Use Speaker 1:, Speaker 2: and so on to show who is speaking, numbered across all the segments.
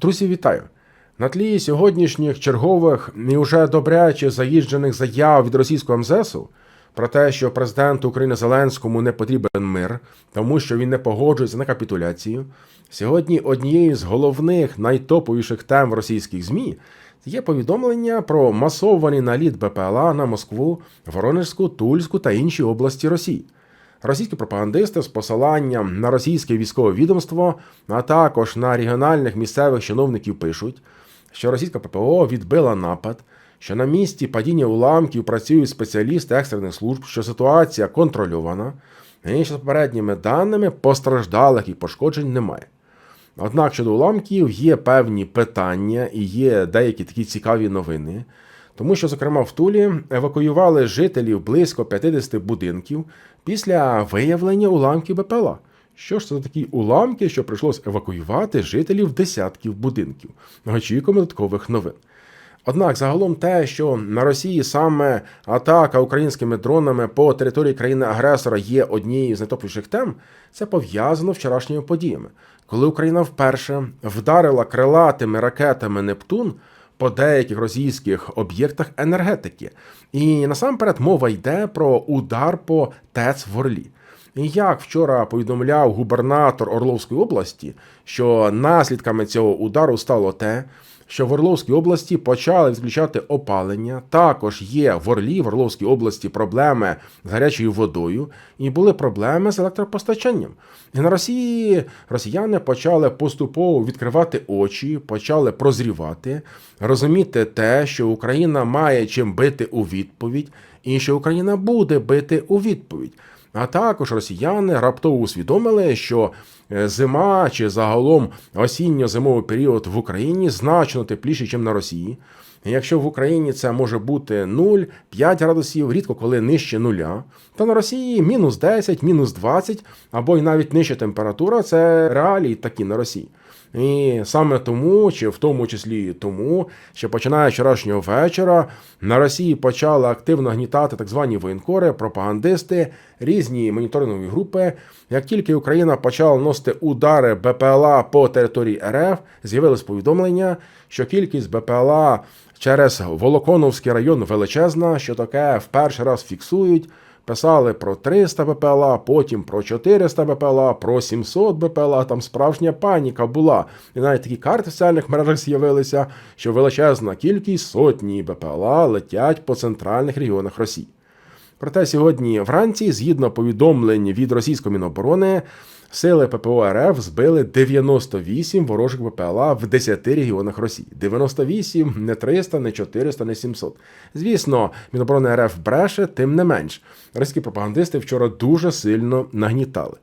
Speaker 1: Друзі, вітаю! На тлі сьогоднішніх чергових і уже добряче заїжджених заяв від російського МЗСу про те, що президенту України Зеленському не потрібен мир, тому що він не погоджується на капітуляцію. Сьогодні однією з головних найтоповіших тем в російських ЗМІ є повідомлення про масований наліт БПЛА на Москву, Воронежську, Тульську та інші області Росії. Російські пропагандисти з посиланням на російське військове відомство, а також на регіональних місцевих чиновників пишуть, що російська ППО відбила напад, що на місці падіння уламків працюють спеціалісти екстрених служб, що ситуація контрольована, і що з попередніми даними постраждалих і пошкоджень немає. Однак щодо уламків є певні питання і є деякі такі цікаві новини. Тому що, зокрема, в Тулі евакуювали жителів близько 50 будинків після виявлення уламків БПЛА. Що ж це за такі уламки, що прийшлось евакуювати жителів десятків будинків? Очікуємо додаткових новин. Однак загалом те, що на Росії саме атака українськими дронами по території країни-агресора є однією з найтопліших тем, це пов'язано вчорашніми подіями, коли Україна вперше вдарила крилатими ракетами Нептун по деяких російських об'єктах енергетики. І насамперед мова йде про удар по ТЕЦ в Орлі. І як вчора повідомляв губернатор Орловської області, що наслідками цього удару стало те, що в Орловській області почали відключати опалення. Також є в Орлі, в Орловській області проблеми з гарячою водою, і були проблеми з електропостачанням. І на Росії росіяни почали поступово відкривати очі, почали прозрівати, розуміти те, що Україна має чим бити у відповідь, і що Україна буде бити у відповідь. А також росіяни раптово усвідомили, що е, зима чи загалом осінньо-зимовий період в Україні значно тепліший, ніж на Росії. Якщо в Україні це може бути 0, 5 градусів, рідко коли нижче нуля, то на Росії мінус 10, мінус 20 або й навіть нижча температура це реалії такі на Росії. І саме тому, чи в тому числі тому, що починає вчорашнього вечора на Росії почали активно гнітати так звані воєнкори, пропагандисти, різні моніторингові групи. Як тільки Україна почала носити удари БПЛА по території РФ, з'явилось повідомлення, що кількість БПЛА через Волоконовський район величезна, що таке в перший раз фіксують. Писали про 300 БПЛА, потім про 400 БПЛА, про 700 БПЛА. Там справжня паніка була. І навіть такі карти в соціальних мережах з'явилися, що величезна кількість сотні БПЛА летять по центральних регіонах Росії. Проте сьогодні вранці, згідно повідомлень від російської міноборони, сили ППО РФ збили 98 ворожих БПЛА в 10 регіонах Росії. 98, не 300, не 400, не 700. Звісно, Міноборони РФ бреше, тим не менш. Російські пропагандисти вчора дуже сильно нагнітали.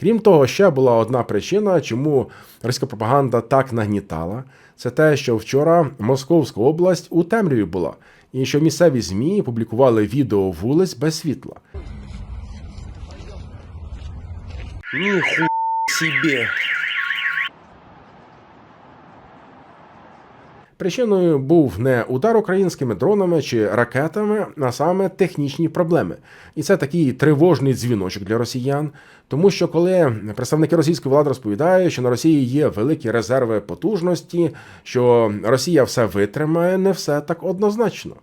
Speaker 1: Крім того, ще була одна причина, чому російська пропаганда так нагнітала. Це те, що вчора Московська область у темряві була, і що місцеві ЗМІ публікували відео вулиць без світла.
Speaker 2: Нихуя себе.
Speaker 1: Причиною був не удар українськими дронами чи ракетами, а саме технічні проблеми. І це такий тривожний дзвіночок для росіян, тому що коли представники російської влади розповідають, що на Росії є великі резерви потужності, що Росія все витримає, не все так однозначно.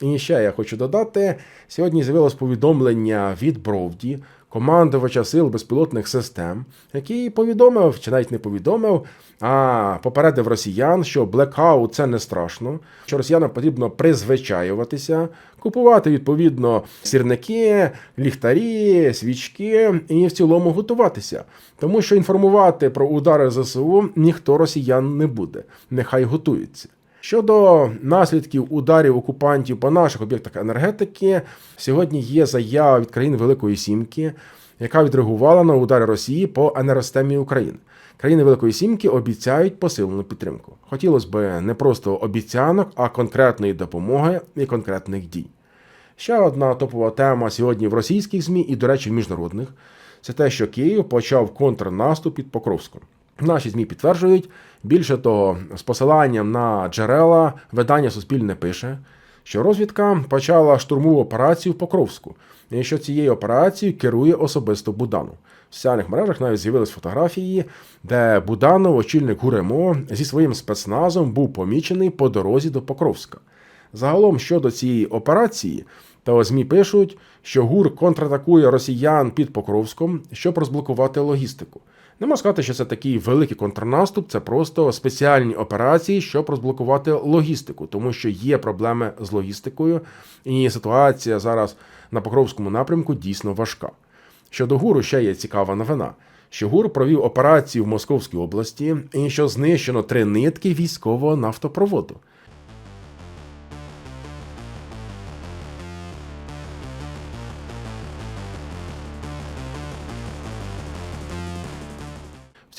Speaker 1: І ще я хочу додати: сьогодні з'явилось повідомлення від Бровді, командувача сил безпілотних систем, який повідомив, чи навіть не повідомив, а попередив росіян, що блекаут це не страшно, що росіянам потрібно призвичаюватися, купувати відповідно сірники, ліхтарі, свічки і в цілому готуватися. Тому що інформувати про удари ЗСУ ніхто росіян не буде. Нехай готуються. Щодо наслідків ударів окупантів по наших об'єктах енергетики, сьогодні є заява від країн Великої Сімки, яка відреагувала на удари Росії по енергосистемі України. Країни Великої Сімки обіцяють посилену підтримку. Хотілося б не просто обіцянок, а конкретної допомоги і конкретних дій. Ще одна топова тема сьогодні в російських ЗМІ і, до речі, в міжнародних це те, що Київ почав контрнаступ під Покровськом. Наші ЗМІ підтверджують, більше того, з посиланням на джерела видання Суспільне пише, що розвідка почала штурмову операцію в Покровську. і що цією операцією керує особисто Буданов. В соціальних мережах навіть з'явились фотографії, де Буданов, очільник ГУРМО, зі своїм спецназом був помічений по дорозі до Покровська. Загалом щодо цієї операції, то ЗМІ пишуть, що ГУР контратакує росіян під Покровськом, щоб розблокувати логістику. Не можна сказати, що це такий великий контрнаступ, це просто спеціальні операції, щоб розблокувати логістику, тому що є проблеми з логістикою, і ситуація зараз на Покровському напрямку дійсно важка. Щодо ГУРу ще є цікава новина, що ГУР провів операцію в Московській області і що знищено три нитки військового нафтопроводу.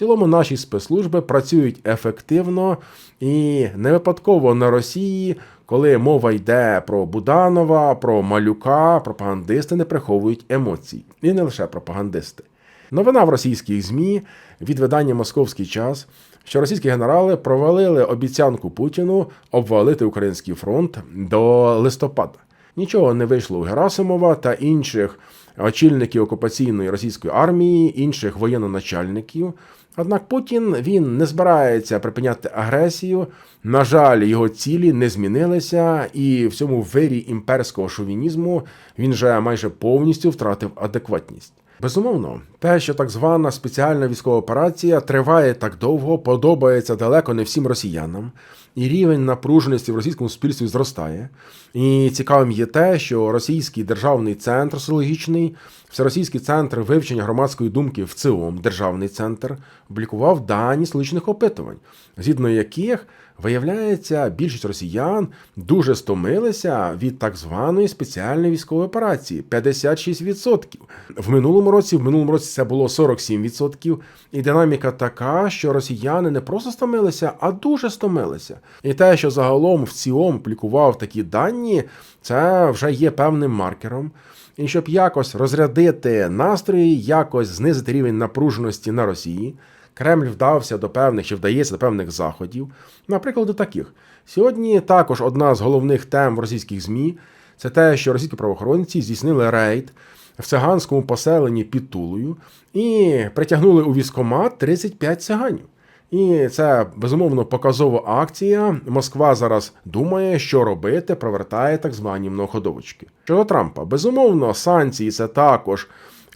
Speaker 1: Цілому наші спецслужби працюють ефективно і не випадково на Росії, коли мова йде про Буданова, про Малюка, пропагандисти не приховують емоцій. І не лише пропагандисти. Новина в російських ЗМІ від видання Московський час, що російські генерали провалили обіцянку Путіну обвалити український фронт до листопада. Нічого не вийшло у Герасимова та інших очільників окупаційної російської армії, інших воєнноначальників. Однак Путін він не збирається припиняти агресію. На жаль, його цілі не змінилися, і в цьому вирі імперського шовінізму він вже майже повністю втратив адекватність. Безумовно, те, що так звана спеціальна військова операція триває так довго, подобається далеко не всім росіянам, і рівень напруженості в російському суспільстві зростає. І цікавим є те, що російський державний центр соціологічний, всеросійський центр вивчення громадської думки в ЦИОМ, державний центр, облікував дані соціологічних опитувань, згідно яких Виявляється, більшість росіян дуже стомилися від так званої спеціальної військової операції 56%. В минулому році, в минулому році це було 47%. І динаміка така, що росіяни не просто стомилися, а дуже стомилися. І те, що загалом в цілому публікував такі дані, це вже є певним маркером. І щоб якось розрядити настрої, якось знизити рівень напруженості на Росії. Кремль вдався до певних чи вдається до певних заходів. Наприклад, до таких. Сьогодні також одна з головних тем в російських ЗМІ це те, що російські правоохоронці здійснили рейд в циганському поселенні під Тулою і притягнули у військомат 35 циганів. І це безумовно показова акція. Москва зараз думає, що робити, провертає так звані многоходовочки. Щодо Трампа, безумовно, санкції це також.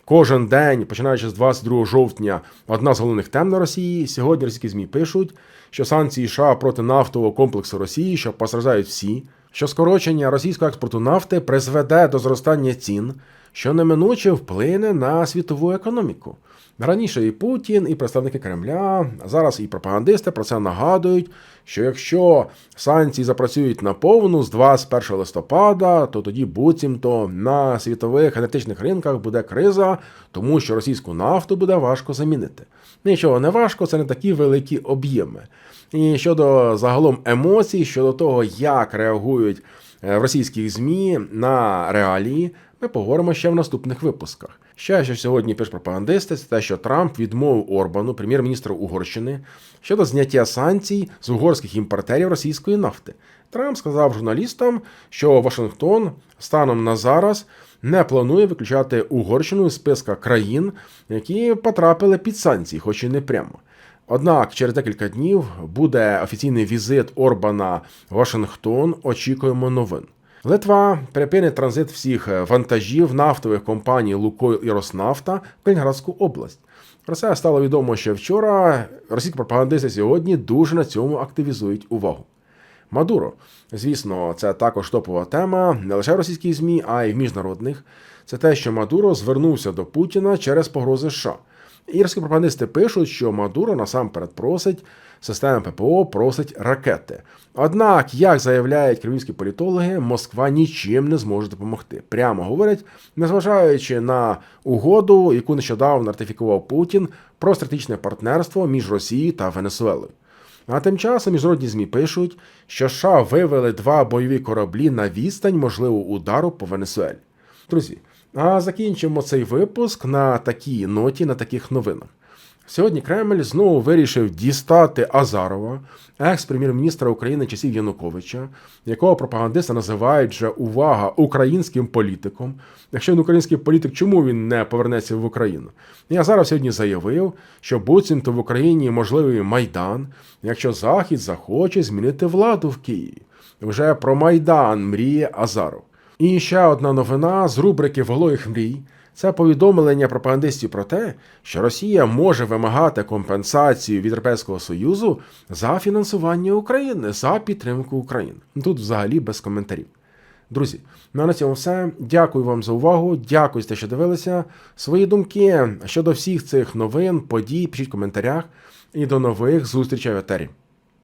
Speaker 1: Кожен день, починаючи з 22 жовтня, одна з головних тем на Росії. Сьогодні російські ЗМІ пишуть, що санкції США проти нафтового комплексу Росії, що постраждають всі, що скорочення російського експорту нафти призведе до зростання цін, що неминуче вплине на світову економіку. Раніше і Путін, і представники Кремля, а зараз і пропагандисти про це нагадують, що якщо санкції запрацюють наповну з 21 листопада, то тоді буцімто на світових енергетичних ринках буде криза, тому що російську нафту буде важко замінити. Нічого не важко, це не такі великі об'єми. І щодо загалом емоцій, щодо того, як реагують в російських ЗМІ на реалії, ми поговоримо ще в наступних випусках. Ще що сьогодні пише пропагандисти, це те, що Трамп відмовив Орбану, прем'єр-міністру Угорщини, щодо зняття санкцій з угорських імпортерів російської нафти. Трамп сказав журналістам, що Вашингтон станом на зараз не планує виключати Угорщину з списка країн, які потрапили під санкції, хоч і не прямо. Однак через декілька днів буде офіційний візит Орбана в Вашингтон. Очікуємо новин. Литва припинить транзит всіх вантажів нафтових компаній Лукойл і Роснафта в Калінградську область. Про це стало відомо ще вчора. Російські пропагандисти сьогодні дуже на цьому активізують увагу. Мадуро, звісно, це також топова тема не лише в російських ЗМІ, а й в міжнародних. Це те, що Мадуро звернувся до Путіна через погрози США. Ірські пропагандисти пишуть, що Мадуро насамперед просить системи ППО, просить ракети. Однак, як заявляють кремлівські політологи, Москва нічим не зможе допомогти. Прямо говорять, незважаючи на угоду, яку нещодавно ратифікував Путін про стратегічне партнерство між Росією та Венесуелою. А тим часом міжнародні ЗМІ пишуть, що США вивели два бойові кораблі на відстань можливого удару по Венесуелі. Друзі, а закінчимо цей випуск на такій ноті, на таких новинах. Сьогодні Кремль знову вирішив дістати Азарова, екс-прем'єр-міністра України часів Януковича, якого пропагандисти називають вже увага українським політиком. Якщо він український політик, чому він не повернеться в Україну? І Азаров сьогодні заявив, що буцімто в Україні можливий майдан, якщо Захід захоче змінити владу в Києві. Вже про майдан мріє Азаров. І ще одна новина з рубрики Вологих мрій. Це повідомлення пропагандистів про те, що Росія може вимагати компенсацію від Європейського Союзу за фінансування України, за підтримку України. Тут взагалі без коментарів. Друзі, ну на цьому все. Дякую вам за увагу. Дякую за що дивилися. Свої думки щодо всіх цих новин, подій пишіть в коментарях. І до нових зустрічей в етері.